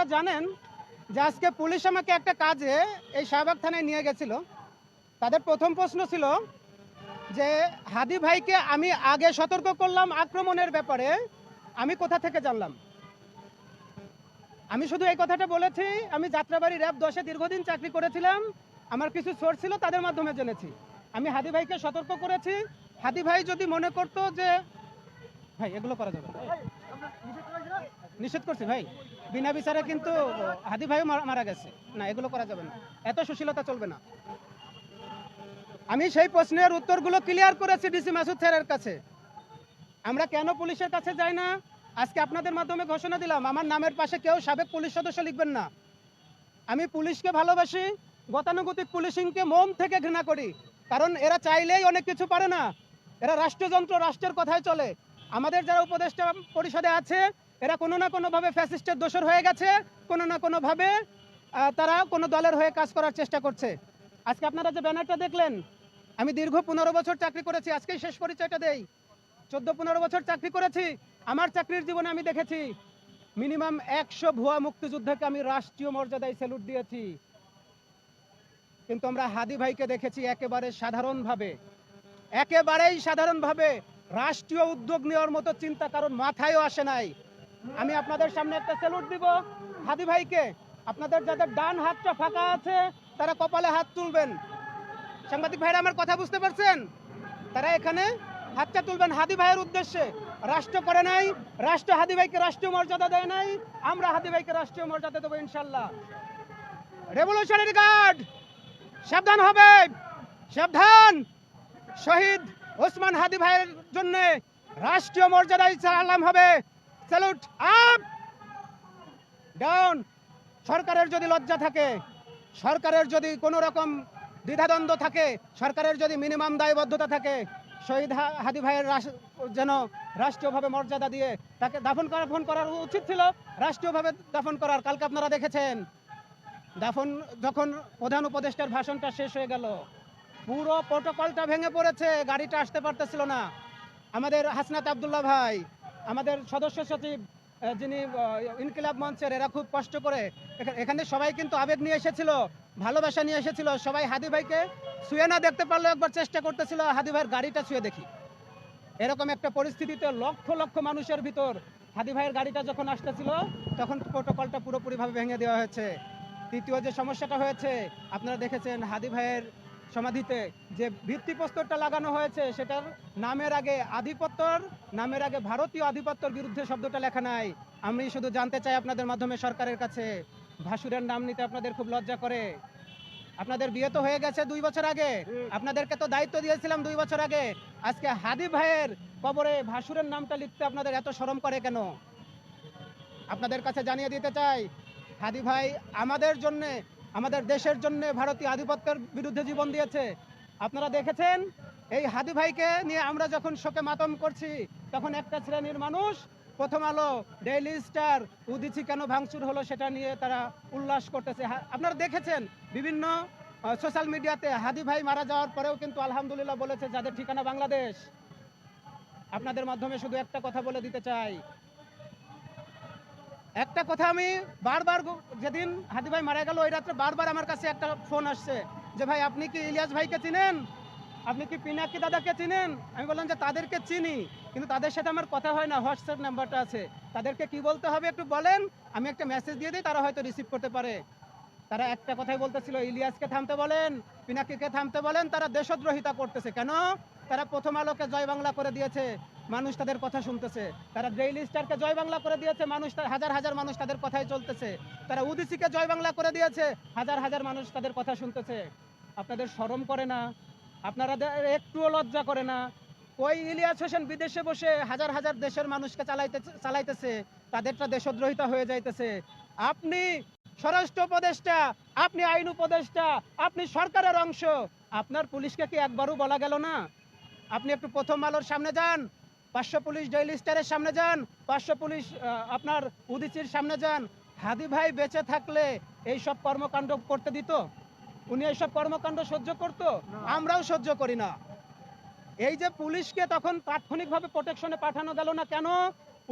আপনারা জানেন যে আজকে পুলিশ আমাকে একটা কাজে এই শাহবাগ থানায় নিয়ে গেছিল। তাদের প্রথম প্রশ্ন ছিল যে, হাদি ভাইকে আমি আগে সতর্ক করলাম আক্রমণের ব্যাপারে, আমি কোথা থেকে জানলাম? আমি শুধু এই কথাটা বলেছি, আমি যাত্রাবাড়ি র্যাব দশে দীর্ঘদিন চাকরি করেছিলাম, আমার কিছু সোর্স ছিল তাদের মাধ্যমে জেনেছি। আমি হাদি ভাইকে সতর্ক করেছি, হাদি ভাই যদি মনে করতো যে, ভাই, এগুলো করা যাবে। নিষেধ করছি, ভাই। বিনা বিচারে কিন্তু হাদি ভাইও মারা- গেছে। না, এগুলো করা যাবে না। এত সুশীলতা চলবে না। আমি সেই প্রশ্নের উত্তরগুলো ক্লিয়ার করেছি ডিসি মাসুদ স্যারের কাছে। আমরা কেন পুলিশের কাছে যাই না? আজকে আপনাদের মাধ্যমে ঘোষণা দিলাম, আমার নামের পাশে কেউ সাবেক পুলিশ সদস্য লিখবেন না। আমি পুলিশকে ভালোবাসি, গতানুগতিক পুলিশিংকে মন থেকে ঘৃণা করি, কারণ এরা চাইলেই অনেক কিছু পারে না। এরা রাষ্ট্রযন্ত্র রাষ্ট্রের কথায় চলে। আমাদের যারা উপদেষ্টা পরিষদে আছে এরা কোনো না কোনোভাবে ফ্যাসিস্টের দোষর হয়ে গেছে, কোনো না কোনোভাবে তারা কোনো দলের হয়ে কাজ করার চেষ্টা করছে। আজকে আপনারা যে ব্যানারটা দেখলেন, আমি দীর্ঘ পনেরো বছর চাকরি করেছি, আজকেই শেষ পরিচয়টা দেই। চোদ্দ পনেরো বছর চাকরি করেছি, আমার চাকরির জীবনে আমি দেখেছি, মিনিমাম একশো ভুয়া মুক্তিযুদ্ধকে আমি রাষ্ট্রীয় মর্যাদায় স্যালুট দিয়েছি। কিন্তু আমরা হাদি ভাইকে দেখেছি একেবারে সাধারণভাবে, একেবারেই সাধারণভাবে, রাষ্ট্রীয় উদ্যোগ নেওয়ার মতো চিন্তা কারণ মাথায়ও আসে নাই। আমি আপনাদের সামনে একটা স্যালুট দিব। হাদি ভাইকে, আপনাদের যাদের ডান হাতটা ফাঁকা আছে, তারা কপালে হাত তুলবেন। সাংবাদিক ভাইরা আমার কথা বুঝতে পারছেন? তারা এখানে হাতটা তুলবেন। হাদি ভাইয়ের উদ্দেশ্যে, রাষ্ট্র করে নাই, রাষ্ট্র হাদি ভাইকে রাষ্ট্রীয় মর্যাদা দেয় নাই, আমরা হাদি ভাইকে রাষ্ট্রীয় মর্যাদা দেবো ইনশাল্লাহ রেভলিউশনারি গার্ড সাবধান হবে, সাবধান। শহীদ ওসমান হাদি ভাইয়ের জন্য রাষ্ট্রীয় মর্যাদায় চালাম হবে। Salute up! ডাউন! সরকারের যদি লজ্জা থাকে, সরকারের যদি কোনো রকম দ্বিধাদ্বন্দ্ব থাকে, সরকারের যদি মিনিমাম দায়বদ্ধতা থাকে, শহীদ হাদি ভাইয়ের যেন রাষ্ট্রীয়ভাবে মর্যাদা দিয়ে তাকে দাফন দাফন করার উচিত ছিল, রাষ্ট্রীয়ভাবে দাফন করার। কালকে আপনারা দেখেছেন, দাফন যখন প্রধান উপদেষ্টার ভাষণটা শেষ হয়ে গেল, পুরো প্রোটোকলটা ভেঙে পড়েছে, গাড়িটা আসতে পারতেছিল না। আমাদের হাসনাত আবদুল্লাহ ভাই আমাদের সদস্য সচিব যিনি ইনকিলাব মঞ্চের, এরা খুব কষ্ট করে এখানে সবাই কিন্তু আবেগ নিয়ে এসেছিল, ভালোবাসা নিয়ে এসেছিল। সবাই হাদি ভাইকে শুয়ে না দেখতে পারলেও একবার চেষ্টা করতেছিল, হাদি ভাইয়ের গাড়িটা শুয়ে দেখি। এরকম একটা পরিস্থিতিতে লক্ষ লক্ষ মানুষের ভিতর হাদি ভাইয়ের গাড়িটা যখন আসতেছিল, তখন প্রোটোকলটা পুরোপুরিভাবে ভেঙে দেওয়া হয়েছে। তৃতীয় যে সমস্যাটা হয়েছে, আপনারা দেখেছেন, হাদি ভাইয়ের সমাধিতে যে ভিত্তিপ্রস্তরটা লাগানো হয়েছে সেটার নামের আগে আধিপত্যর, নামের আগে ভারতীয় আধিপত্যর বিরুদ্ধে শব্দটা লেখা নাই। আমি শুধু জানতে চাই আপনাদের মাধ্যমে সরকারের কাছে। ভাসুরের নাম নিতে আপনাদের খুব লজ্জা করে। আপনাদের বিয়ে তো হয়ে গেছে দুই বছর আগে। আপনাদেরকে তো দায়িত্ব দিয়েছিলাম দুই বছর আগে। আজকে হাদি ভাইয়ের কবরে ভাসুরের নামটা লিখতে আপনাদের এত শরম করে কেন? আপনাদের কাছে জানিয়ে দিতে চাই, হাদি ভাই, আমাদের জন্য আমাদের দেশের জন্য ভারতীয় আধিপত্যের বিরুদ্ধে জীবন দিয়েছে। আপনারা দেখেছেন? এই হাদি ভাইকে নিয়ে আমরা যখন শোকে মাতম করছি, তখন একটা শ্রেণির মানুষ, প্রথম আলো ডেইলি স্টার উদিচি কেন ভাঙচুর হলো সেটা নিয়ে তারা উল্লাস করতেছে। আপনারা দেখেছেন? বিভিন্ন সোশ্যাল মিডিয়াতে হাদি ভাই মারা যাওয়ার পরেও কিন্তু আলহামদুলিল্লাহ বলেছে, যাদের ঠিকানা বাংলাদেশ। আপনাদের মাধ্যমে শুধু একটা কথা বলে দিতে চাই একটা কথা আমি বারবার যেদিন হাদি ভাই মারা গেল, ওই রাত্রে বারবার আমার কাছে একটা ফোন আসছে যে, ভাই, আপনি কি ইলিয়াস ভাইকে চিনেন? আপনি কি পিনাকি দাদাকে চিনেন? আমি বললাম যে, তাদেরকে চিনি, কিন্তু তাদের সাথে আমার কথা হয় না হোয়াটসঅ্যাপ নাম্বারটা আছে। তাদেরকে কি বলতে হবে একটু বলেন? আমি একটা মেসেজ দিয়ে দিই, তারা হয়তো রিসিভ করতে পারে। তারা একটা কথাই বলতেছিল, ইলিয়াসকে থামতে বলেন, পিনাকিকে থামতে বলেন, তারা দেশদ্রোহিতা করতেছে। কেন? তারা প্রথম আলোকে জয় বাংলা করে দিয়েছে। মানুষ তাদের কথা শুনতেছে। তারা ডেইলি স্টারকে জয় বাংলা করে দিয়েছে, মানুষ হাজার হাজার মানুষ তাদের কথাই চলতেছে। তারা উদিসিকে জয় বাংলা করে দিয়েছে, হাজার হাজার মানুষ তাদের কথা শুনতেছে। আপনাদের শরম করে না, আপনারা একটুও লজ্জা করে না। ওই ইলিয়াস হোসেন বিদেশে বসে হাজার হাজার দেশের মানুষকে চালাইতে চালাইতেছে, তাদেরটা দেশদ্রোহিতা হয়ে যাইতেছে। আপনি স্বরাষ্ট্র উপদেষ্টা, আপনি আইন উপদেষ্টা, আপনি সরকারের অংশ, আপনার পুলিশকে কি একবারও বলা গেল না? আপনি একটু প্রথম আলোর সামনে যান পাঁচশো পুলিশ ডেইলি স্টারের সামনে যান পাঁচশো পুলিশ আপনার উদিচির সামনে যান। হাদি ভাই বেঁচে থাকলে এই সব কর্মকাণ্ড করতে দিত? উনি এইসব কর্মকাণ্ড সহ্য করতো? আমরাও সহ্য করি না। এই যে পুলিশকে তখন তাৎক্ষণিকভাবে প্রোটেকশনে পাঠানো গেল না কেন?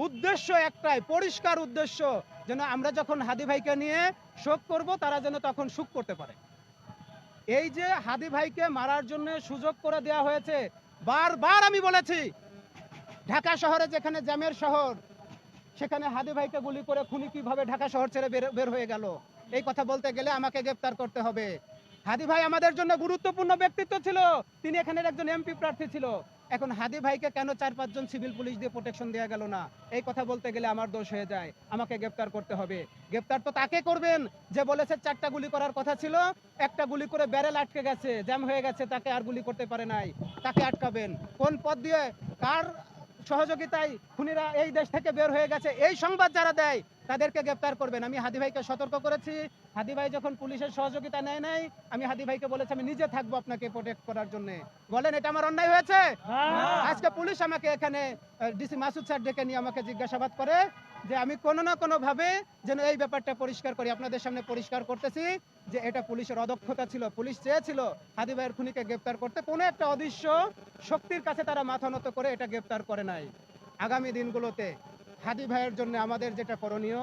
উদ্দেশ্য একটাই পরিষ্কার উদ্দেশ্য যেন আমরা যখন হাদি ভাইকে নিয়ে শোক করব তারা যেন তখন সুখ করতে পারে। এই যে হাদি ভাইকে মারার জন্য সুযোগ করে দেওয়া হয়েছে বারবার আমি বলেছি ঢাকা শহরে যেখানে জ্যামের শহর, সেখানে হাদি ভাইকে গুলি করে খুনি কীভাবে ঢাকা শহর ছেড়ে বের- হয়ে গেল? এই কথা বলতে গেলে আমাকে গ্রেপ্তার করতে হবে। হাদি ভাই আমাদের জন্য গুরুত্বপূর্ণ ব্যক্তিত্ব ছিল। তিনি এখানের একজন এমপি প্রার্থী ছিল। এখন হাদি ভাইকে কেন চার পাঁচজন সিভিল পুলিশ দিয়ে প্রোটেকশন দেওয়া গেল না? এই কথা বলতে গেলে আমার দোষ হয়ে যায়। আমাকে গ্রেপ্তার করতে হবে। গ্রেপ্তার তো তাকে করবেন। যে বলেছে চারটা গুলি করার কথা ছিল, একটা গুলি করে ব্যারেল আটকে গেছে, জ্যাম হয়ে গেছে, তাকে আর গুলি করতে পারে নাই। তাকে আটকাবেন। কোন পথ দিয়ে? কার সহযোগিতায় খুনিরা এই দেশ থেকে বের হয়ে গেছে। এই সংবাদ যারা দেয় তাদেরকে গ্রেপ্তার করবেন। আমি হাদি ভাইকে সতর্ক করেছি। হাদি ভাই যখন পুলিশের সহযোগিতা নেয় নাই আমি হাদি ভাইকে বলেছি আমি নিজে থাকব আপনাকে প্রোটেক্ট করার জন্য। বলেন এটা আমার অন্যায় হয়েছে? আজকে পুলিশ আমাকে এখানে ডিসি মাসুদ স্যার ডেকে নিয়ে আমাকে জিজ্ঞাসাবাদ করে যে আমি কোনো না কোনো ভাবে যেন এই ব্যাপারটা পরিষ্কার করি। আপনাদের সামনে পরিষ্কার করতেছি। যে এটা পুলিশের অদক্ষতা ছিল। পুলিশ চেয়েছিল হাদি ভাইয়ের খুনিকে গ্রেপ্তার করতে। কোনো একটা অদৃশ্য শক্তির কাছে তারা মাথা নত করে এটা গ্রেপ্তার করে নাই। আগামী দিনগুলোতে হাদি ভাইয়ের জন্য আমাদের যেটা করণীয়,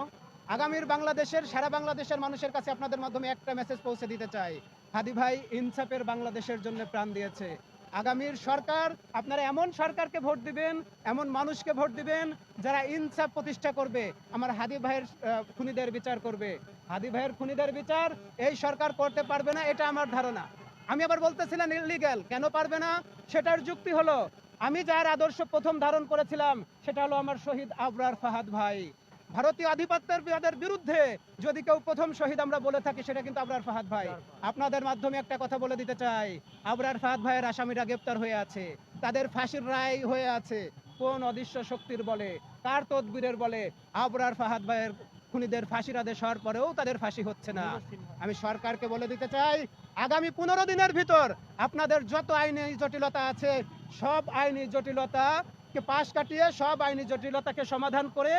আগামীর বাংলাদেশের, সারা বাংলাদেশের মানুষের কাছে আপনাদের মাধ্যমে একটা মেসেজ পৌঁছে দিতে চাই। হাদি ভাই ইনসাফের বাংলাদেশের জন্য প্রাণ দিয়েছে। আগামীর সরকার, আপনারা এমন সরকারকে ভোট দিবেন, এমন মানুষকে ভোট দিবেন, যারা ইনসাফ প্রতিষ্ঠা করবে, আমার হাদি ভাইয়ের খুনিদের বিচার করবে। হাদি ভাইয়ের খুনিদের বিচার এই সরকার করতে পারবে না, এটা আমার ধারণা। আমি আবার বলতেছিলাম ইলিগ্যাল কেন পারবে না? সেটার যুক্তি হলো, আমি যার আদর্শ প্রথম ধারণ করেছিলাম, সেটা হলো আমার শহীদ আবরার ফাহাদ ভাই। ভারতীয় আধিপত্যের বিরোধের বিরুদ্ধে যদি কেউ প্রথম শহীদ আমরা বলে থাকি, সেটা কিন্তু আবরার ফাহাদ ভাই। আপনাদের মাধ্যমে একটা কথা বলে দিতে চাই, আবরার ফাহাদ ভাইয়ের আসামিরা গ্রেপ্তার হয়ে আছে, তাদের ফাঁসির রায় হয়ে আছে। কোন অদৃশ্য শক্তির বলে, কার তদবিরের বলে আবরার ফাহাদ ভাইয়ের খুনিদের ফাঁসির আদেশ হওয়ার পরেও তাদের ফাঁসি হচ্ছে না। আমি সরকারকে বলে দিতে চাই, আগামী পনেরো দিনের ভিতর আপনাদের যত আইনি জটিলতা আছে, সব আইনি জটিলতাকে পাশ কাটিয়ে সব আইনি জটিলতাকে সমাধান করে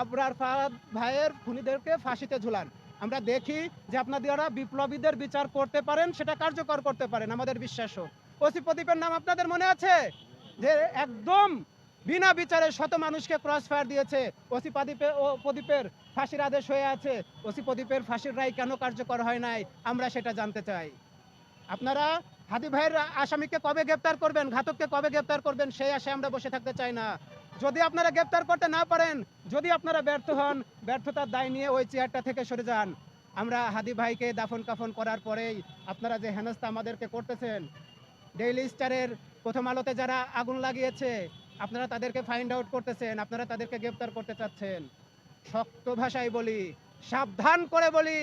আবরার ফাহাদ ভাইয়ের খুনিদেরকে ফাঁসিতে ঝুলান। আমরা দেখি যে আপনারা বিপ্লবীদের বিচার করতে পারেন, সেটা কার্যকর করতে পারেন, আমাদের বিশ্বাস হোক ওসি প্রদীপের নাম আপনাদের মনে আছে? যে একদম বিনা বিচারে শত মানুষকে ক্রস ফায়ার দিয়েছে। ওসি প্রদীপে ও প্রদীপের ফাঁসির আদেশ হয়ে আছে। ওসি প্রদীপের ফাঁসির রায় কেন কার্যকর হয় নাই? আমরা সেটা জানতে চাই। আপনারা হাদি ভাইয়ের আসামিকে কবে গ্রেপ্তার করবেন? ঘাতককে কবে গ্রেপ্তার করবেন? সেই আশায় আমরা বসে থাকতে চাই না। যদি আপনারা গ্রেপ্তার করতে না পারেন, যদি আপনারা ব্যর্থ হন, ব্যর্থতার দায় নিয়ে ওই চেয়ারটা থেকে সরে যান। আমরা হাদি ভাইকে দাফন কাফন করার পরেই আপনারা যে হেনস্থা আমাদেরকে করতেছেন, ডেইলি স্টারের প্রথম আলোতে যারা আগুন লাগিয়েছে আপনারা তাদেরকে ফাইন্ড আউট করতেছেন আপনারা তাদেরকে গ্রেপ্তার করতে চাচ্ছেন। শক্ত ভাষায় বলি সাবধান করে বলি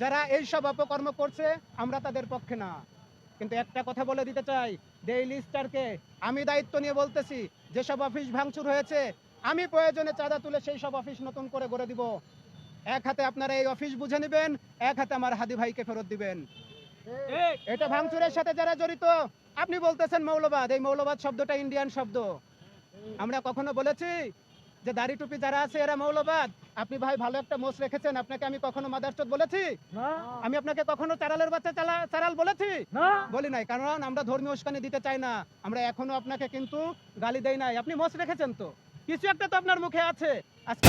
যারা এই সব অপকর্ম করছে আমরা তাদের পক্ষে না। কিন্তু একটা কথা বলে দিতে চাই ডেইলি স্টারকে আমি দায়িত্ব নিয়ে বলতেছি যেসব অফিস ভাঙচুর হয়েছে আমি প্রয়োজনে চাঁদা তুলে সেই সব অফিস নতুন করে গড়ে দিব। এক হাতে আপনারা এই অফিস বুঝে নেবেন এক হাতে আমার হাদি ভাইকে ফেরত দিবেন। এটা ভাঙচুরের সাথে যারা জড়িত আপনি বলতেছেন মৌলবাদ এই মৌলবাদ শব্দটা ইন্ডিয়ান শব্দ। আমরা কখনো বলেছি যে দাড়ি টুপি যারা আছে এরা মৌলবাদ। আপনি ভাই ভালো একটা মোষ রেখেছেন আপনাকে আমি কখনো মাদারচোদ বলেছি? আমি আপনাকে কখনো চারালের বাচ্চা চালা চারাল বলেছি? বলি নাই কারণ আমরা ধর্মীয় উস্কানি দিতে চাই না। আমরা এখনও আপনাকে কিন্তু গালি দেই নাই। আপনি মোষ রেখেছেন তো? কিছু একটা তো আপনার মুখে আছে। আজকে